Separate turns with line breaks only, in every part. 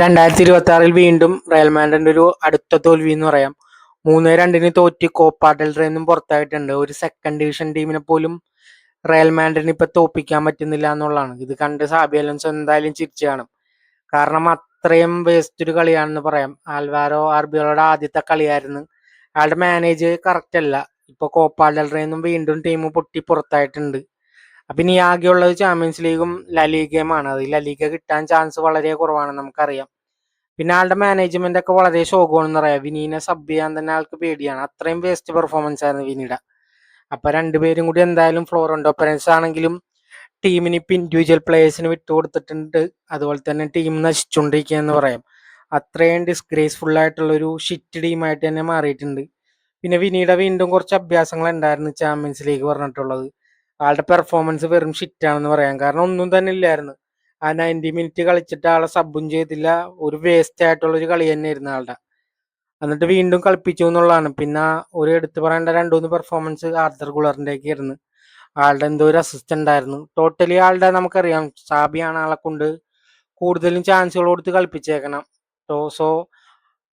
രണ്ടായിരത്തി ഇരുപത്തി ആറിൽ വീണ്ടും റയൽ മാൻഡ്രിന്റെ ഒരു അടുത്ത തോൽവി എന്ന് പറയാം. മൂന്ന് രണ്ടിന് തോറ്റ് കോപ്പ ഡെൽ നിന്നും പുറത്തായിട്ടുണ്ട്. ഒരു സെക്കൻഡ് ഡിവിഷൻ ടീമിനെ പോലും റയൽ മാൻഡ്രിന് ഇപ്പൊ തോപ്പിക്കാൻ പറ്റുന്നില്ല എന്നുള്ളതാണ്. ഇത് കണ്ട് സാബി അലൻസ് എന്തായാലും ചിരിച്ചു കാണും. കാരണം അത്രയും വേസ്റ്റ് ഒരു കളിയാണെന്ന് പറയാം. ആൽവാരോ ആർബിയോയുടെ ആദ്യത്തെ കളിയായിരുന്നു. അയാളുടെ മാനേജ് കറക്റ്റ് അല്ല. ഇപ്പൊ കോപ്പ ഡെൽ നിന്നും വീണ്ടും ടീം പൊട്ടി പുറത്തായിട്ടുണ്ട്. അപ്പൊ ഇനി ആകെയുള്ളത് ചാമ്പ്യൻസ് ലീഗും ലലീഗയുമാണ് അത് ലലീഗ കിട്ടാൻ ചാൻസ് വളരെ കുറവാണ് നമുക്കറിയാം. പിന്നെ ആളുടെ മാനേജ്മെന്റ് ഒക്കെ വളരെ ശോകമാണെന്ന് പറയാം. വിനീനെ സബ് ചെയ്യാൻ തന്നെ ആൾക്ക് പേടിയാണ്. അത്രയും വേസ്റ്റ് പെർഫോമൻസ് ആയിരുന്നു വിനീട. അപ്പൊ രണ്ടുപേരും കൂടി എന്തായാലും ഫ്ലോറൻഡോ പെരൻസ് ആണെങ്കിലും ടീമിന് ഇപ്പൊ ഇൻഡിവിജ്വൽ പ്ലേയേഴ്സിന് വിട്ടുകൊടുത്തിട്ടുണ്ട് അതുപോലെ തന്നെ ടീം നശിച്ചുകൊണ്ടിരിക്കുക എന്ന് പറയാം. അത്രയും ഡിസ്ഗ്രേസ്ഫുൾ ആയിട്ടുള്ള ഒരു ഷിറ്റ് ടീമായിട്ട് തന്നെ മാറിയിട്ടുണ്ട്. പിന്നെ വിനീട വീണ്ടും കുറച്ച് അഭ്യാസങ്ങൾ ഉണ്ടായിരുന്നു ചാമ്പ്യൻസ് ലീഗ് പറഞ്ഞിട്ടുള്ളത്. ആളുടെ പെർഫോമൻസ് വെറും ഷിറ്റാണെന്ന് പറയാം. കാരണം ഒന്നും തന്നെ ഇല്ലായിരുന്നു. ആ നയന്റി മിനിറ്റ് കളിച്ചിട്ട് ആളെ സബും ചെയ്തില്ല. ഒരു വേസ്റ്റ് ആയിട്ടുള്ള ഒരു കളി തന്നെയായിരുന്നു ആളുടെ. എന്നിട്ട് വീണ്ടും കളിപ്പിച്ചു എന്നുള്ളതാണ്. പിന്നെ ഒരു എടുത്തു പറയേണ്ട രണ്ടുമൂന്ന് പെർഫോമൻസ് ആർദർ ഗുളറിന്റെ ഒക്കെ ആയിരുന്നു. ആളുടെ എന്തോ ഒരു അസിസ്റ്റന്റ് ആയിരുന്നു ടോട്ടലി ആളുടെ നമുക്കറിയാം. സാബിയാണ് ആളെ കൊണ്ട് കൂടുതലും ചാൻസുകൾ കൊടുത്ത് കളിപ്പിച്ചേക്കണം. സോ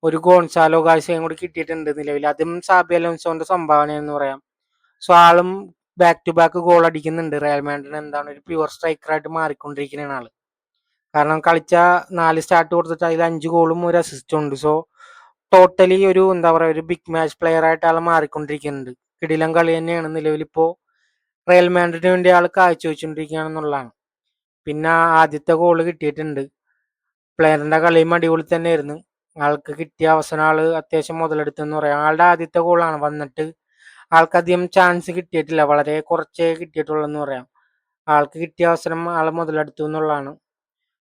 ഒരു ഗോൺസാലോ കാഴ്ചയും കൂടി കിട്ടിയിട്ടുണ്ട് നിലവിൽ. അതും സാബി അലോൻസോന്റെ സംഭാവന എന്ന് പറയാം. സോ ആളും ബാക്ക് ടു ബാക്ക് ഗോൾ അടിക്കുന്നുണ്ട്. റയൽ മാഡ്രിഡ് എന്താണ് ഒരു പ്യുവർ സ്ട്രൈക്കറായിട്ട് മാറിക്കൊണ്ടിരിക്കുന്ന ആൾ. കാരണം കളിച്ച നാല് സ്റ്റാർട്ട് കൊടുത്തിട്ട് അതിൽ അഞ്ച് ഗോളും ഒരു അസിസ്റ്റും ഉണ്ട്. സോ ടോട്ടലി ഒരു എന്താ പറയുക ഒരു ബിഗ് മാച്ച് പ്ലെയർ ആയിട്ട് ആൾ മാറിക്കൊണ്ടിരിക്കുന്നുണ്ട്. കിടിലം കളി തന്നെയാണ് നിലവിലിപ്പോ റയൽ മാൻഡ്രിഡിന് വേണ്ടി ആൾ കാഴ്ചവെച്ചുകൊണ്ടിരിക്കുകയാണെന്നുള്ളതാണ് പിന്നെ ആദ്യത്തെ ഗോൾ കിട്ടിയിട്ടുണ്ട്. പ്ലെയറിന്റെ കളിയും അടിപൊളി തന്നെയായിരുന്നു. ആൾക്ക് കിട്ടിയ അവസരം ആൾ അത്യാവശ്യം മുതലെടുത്തെന്ന് പറയാം. ആളുടെ ആദ്യത്തെ ഗോളാണ് വന്നിട്ട് ആൾക്കധികം ചാൻസ് കിട്ടിയിട്ടില്ല. വളരെ കുറച്ചേ കിട്ടിയിട്ടുള്ളൂ എന്ന് പറയാം. ആൾക്ക് കിട്ടിയ അവസരം ആൾ മുതലെടുത്തു എന്നുള്ളതാണ്.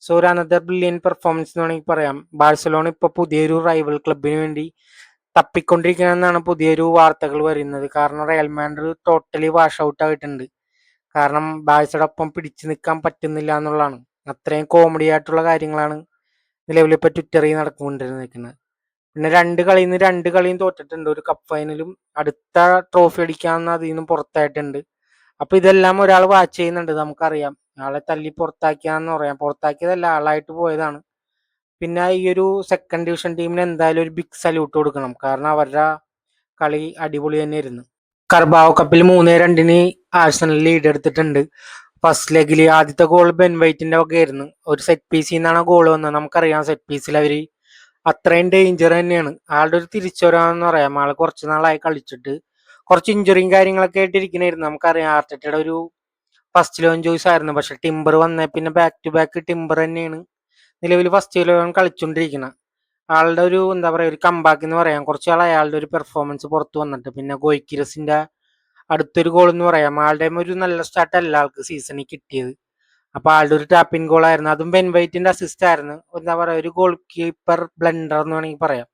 സോ ഒരു അനദർ ബ്രില്യൻ പെർഫോമൻസ് എന്ന് വേണമെങ്കിൽ പറയാം. ബാഴ്സലോണ ഇപ്പോൾ പുതിയൊരു റൈവൽ ക്ലബിന് വേണ്ടി തപ്പിക്കൊണ്ടിരിക്കണമെന്നാണ് പുതിയൊരു വാർത്തകൾ വരുന്നത്. കാരണം Real Madrid totally wash out ആയിട്ടുണ്ട്. കാരണം ബാഴ്സയുടെ ഒപ്പം പിടിച്ചു നിൽക്കാൻ പറ്റുന്നില്ല എന്നുള്ളതാണ്. അത്രയും കോമഡി ആയിട്ടുള്ള കാര്യങ്ങളാണ് നിലവിലിപ്പോൾ ട്വിറ്ററിൽ നടന്നുകൊണ്ടിരിക്കുന്നത് പിന്നെ രണ്ട് കളിയിൽ രണ്ട് കളിയും തോറ്റിട്ടുണ്ട്. ഒരു കപ്പ് ഫൈനലും അടുത്ത ട്രോഫി അടിക്കാമെന്ന് അതിൽ നിന്നും പുറത്തായിട്ടുണ്ട്. അപ്പൊ ഇതെല്ലാം ഒരാൾ വാച്ച് ചെയ്യുന്നുണ്ട് നമുക്കറിയാം. ആളെ തല്ലി പുറത്താക്കിയാന്ന് പറയാം. പുറത്താക്കിയതല്ല ആളായിട്ട് പോയതാണ്. പിന്നെ ഈ ഒരു സെക്കൻഡ് ഡിവിഷൻ ടീമിന് എന്തായാലും ഒരു ബിഗ് സല്യൂട്ട് കൊടുക്കണം. കാരണം അവരുടെ കളി അടിപൊളി തന്നെയായിരുന്നു. കർബാവ് കപ്പിൽ മൂന്നേ രണ്ടിന് ആഴ്സണൽ ലീഡ് എടുത്തിട്ടുണ്ട്. ഫസ്റ്റ് ലെഗിൽ ആദ്യത്തെ ഗോൾ ബെൻവൈറ്റിന്റെ ഒക്കെ ആയിരുന്നു ഒരു സെറ്റ് പീസിൽ നിന്നാണ് ഗോൾ വന്നത്. നമുക്കറിയാം സെറ്റ് പീസിൽ അവർ അത്രയും ഡേഞ്ചർ തന്നെയാണ്. ആളുടെ ഒരു തിരിച്ചുവരാന്ന് പറയാം. ആൾ കുറച്ച് നാളായി കളിച്ചിട്ട്. കുറച്ച് ഇഞ്ചുറിയും കാര്യങ്ങളൊക്കെ ആയിട്ട് ഇരിക്കണായിരുന്നു നമുക്കറിയാം ആർട്ടിറ്റയുടെ ഒരു ഫസ്റ്റ് ലോൺ ചോയ്സ് ആയിരുന്നു. പക്ഷെ ടിംബർ വന്നേ പിന്നെ ബാക്ക് ടു ബാക്ക് ടിംബർ തന്നെയാണ് നിലവിൽ ഫസ്റ്റ് ലോൺ കളിച്ചുകൊണ്ടിരിക്കുന്നത് ആളുടെ ഒരു എന്താ പറയുക ഒരു കമ്പാക്ക് എന്ന് പറയാം. കുറച്ച് ആൾ അയാളുടെ ഒരു പെർഫോമൻസ് പുറത്ത് വന്നിട്ട്. പിന്നെ ഗോയ്ക്കിരസിന്റെ അടുത്തൊരു ഗോൾ എന്ന് പറയാം. ആളുടെ ഒരു നല്ല സ്റ്റാർട്ട് അല്ല ആൾക്ക് സീസണിൽ കിട്ടിയത്. അപ്പൊ ആളുടെ ഒരു ടാപ്പിൻ ഗോൾ ആയിരുന്നു. അതും ബെൻ വൈറ്റിന്റെ അസിസ്റ്റ് ആയിരുന്നു. എന്താ പറയാ ഒരു ഗോൾ കീപ്പർ ബ്ലണ്ടർ എന്ന് വേണമെങ്കിൽ പറയാം.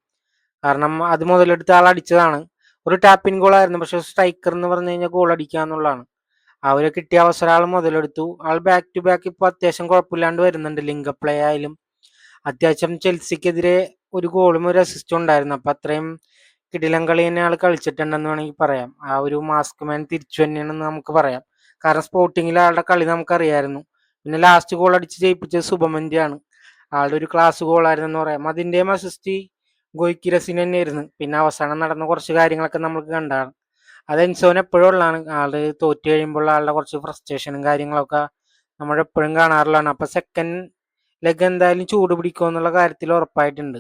കാരണം അത് മുതലെടുത്ത് ആൾ അടിച്ചതാണ്. ഒരു ടാപ്പിൻ ഗോൾ ആയിരുന്നു. പക്ഷെ സ്ട്രൈക്കർ എന്ന് പറഞ്ഞു കഴിഞ്ഞാൽ ഗോൾ അടിക്കുക എന്നുള്ളതാണ്. അവരെ കിട്ടിയ അവസരം ആൾ മുതലെടുത്തു. ആൾ ബാക്ക് ടു ബാക്ക് ഇപ്പൊ അത്യാവശ്യം കുഴപ്പമില്ലാണ്ട് വരുന്നുണ്ട്. ലിങ്ക് പ്ലേ ആയാലും. അത്യാവശ്യം ചെൽസിക്കെതിരെ ഒരു ഗോളും ഒരു അസിസ്റ്റും ഉണ്ടായിരുന്നു. അപ്പൊ അത്രയും കിടിലം കളി തന്നെ ആൾ കളിച്ചിട്ടുണ്ടെന്ന് വേണമെങ്കിൽ പറയാം. ആ ഒരു മാസ്ക് മാൻ തിരിച്ചു തന്നെയാണെന്ന് നമുക്ക് പറയാം. കാരണം സ്പോർട്ടിങ്ങിൽ ആളുടെ കളി നമുക്കറിയായിരുന്നു. പിന്നെ ലാസ്റ്റ് ഗോൾ അടിച്ച് ജയിപ്പിച്ചത് സുബമന്റിയാണ് ആളുടെ ഒരു ക്ലാസ് ഗോൾ ആയിരുന്നു എന്ന് പറയാം അതിന്റെയും അസിസ്റ്റ് ഗോയ്ക്കിരസിന് തന്നെയായിരുന്നു. പിന്നെ അവസാനം നടന്ന കുറച്ച് കാര്യങ്ങളൊക്കെ നമുക്ക് കണ്ടാണ്. അത് എൻസോന് എപ്പോഴും ഉള്ളതാണ്. ആൾ തോറ്റു കഴിയുമ്പോൾ ആളുടെ കുറച്ച് ഫ്രസ്ട്രേഷനും കാര്യങ്ങളൊക്കെ നമ്മൾ എപ്പോഴും കാണാറുള്ളതാണ്. അപ്പൊ സെക്കൻഡ് ലെഗ് എന്തായാലും ചൂട് പിടിക്കുമോ എന്നുള്ള കാര്യത്തിൽ ഉറപ്പായിട്ടുണ്ട്.